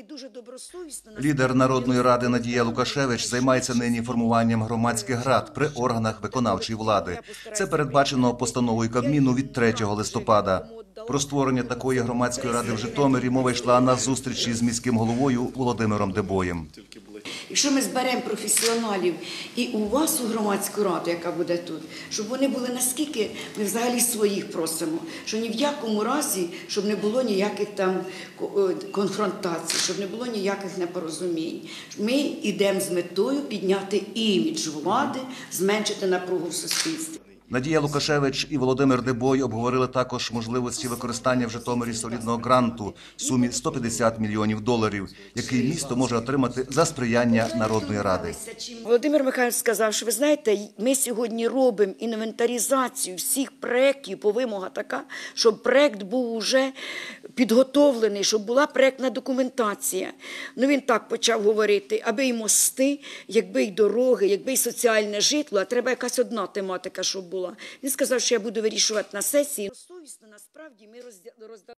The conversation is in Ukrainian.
і дуже добросовісно. Лідер народної ради Надія Лукашевич займається нині формуванням громадських рад при органах виконавчої влади. Це передбачено постановою Кабміну від 3 листопада. Про створення такої громадської ради в Житомирі мова йшла на зустрічі з міським головою Володимиром Дебоєм. Якщо ми зберемо професіоналів і у вас у громадську раду, яка буде тут, щоб вони були наскільки ми взагалі своїх просимо, що ні в якому разі, щоб не було ніяких там е, конфронтацій, щоб не було ніяких непорозумінь. Ми йдемо з метою підняти імідж влади, зменшити напругу в суспільстві. Надія Лукашевич і Володимир Дебой обговорили також можливості використання в Житомирі солідного гранту в сумі 150 мільйонів доларів, який місто може отримати за сприяння народної ради. Володимир Михайлович сказав, що ви знаєте, ми сьогодні робимо інвентаризацію всіх проєктів по вимога така, щоб проєкт був уже підготовлений, щоб була проєктна документація. Ну він так почав говорити, аби й мости, якби й дороги, якби й соціальне житло, а треба якась одна тематика, щоб була. Він сказав, що я буду вирішувати на сесії. Совісно, насправді ми роздали.